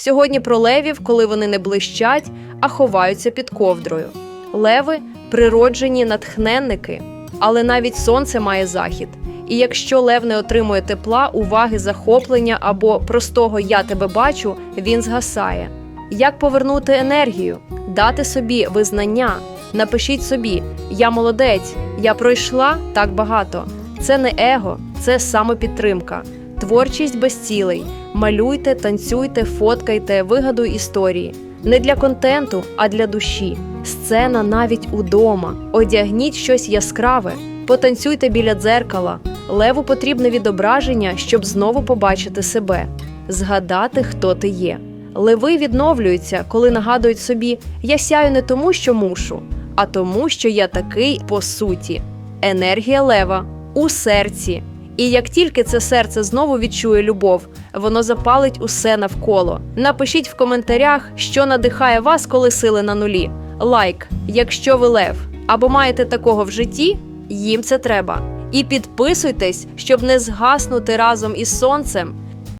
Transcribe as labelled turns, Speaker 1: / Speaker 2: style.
Speaker 1: Сьогодні про левів, коли вони не блищать, а ховаються під ковдрою. Леви природжені натхненники, але навіть сонце має захід. І якщо лев не отримує тепла, уваги, захоплення або простого я тебе бачу, він згасає. Як повернути енергію, дати собі визнання? Напишіть собі: Я молодець, я пройшла так багато. Це не его, це самопідтримка, творчість без цілей. Малюйте, танцюйте, фоткайте, вигадуй історії. Не для контенту, а для душі. Сцена навіть удома. Одягніть щось яскраве, потанцюйте біля дзеркала. Леву потрібне відображення, щоб знову побачити себе, згадати, хто ти є. Леви відновлюються, коли нагадують собі: я сяю не тому, що мушу, а тому, що я такий по суті. Енергія лева у серці. І як тільки це серце знову відчує любов, воно запалить усе навколо. Напишіть в коментарях, що надихає вас, коли сили на нулі. Лайк, якщо ви лев, або маєте такого в житті, їм це треба. І підписуйтесь, щоб не згаснути разом із сонцем.